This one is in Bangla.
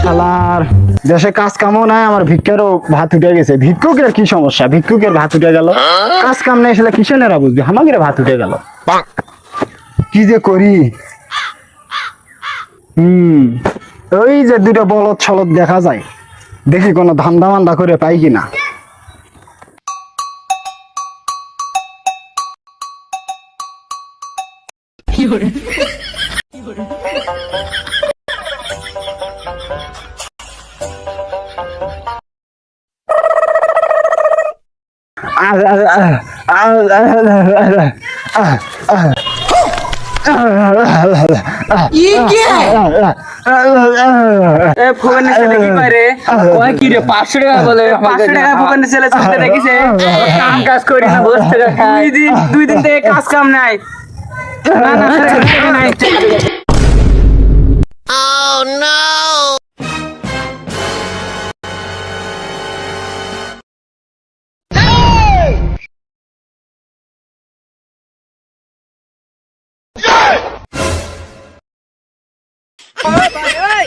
শালার। দেশে কাজ কামও নাই, আমার ভিক্ষারও ভাত উঠে গেছে। ভিক্ষুকের কি সমস্যা? ভিক্ষুকের ভাত উঠে গেল। কাজ কাম নাই সেটা কিষেনেরা বুঝবি? আমাদের ভাত উঠে গেল। কি যে করি? হুম, ওই যে দুটো বলদ ছলদ দেখা যায়। দেখি কোনো ধান্দা মান্দা করে পাই কিনা। কি পারে কয় কি রে 500 টাকা বলে 500 টাকা ফোকানের ছেলে চলতে দেখিছে। কাম কাজ করি না বসে টাকা খাই। দুই দিন দুই দিন থেকে কাজ কাম নাই। না না ছেলে নাই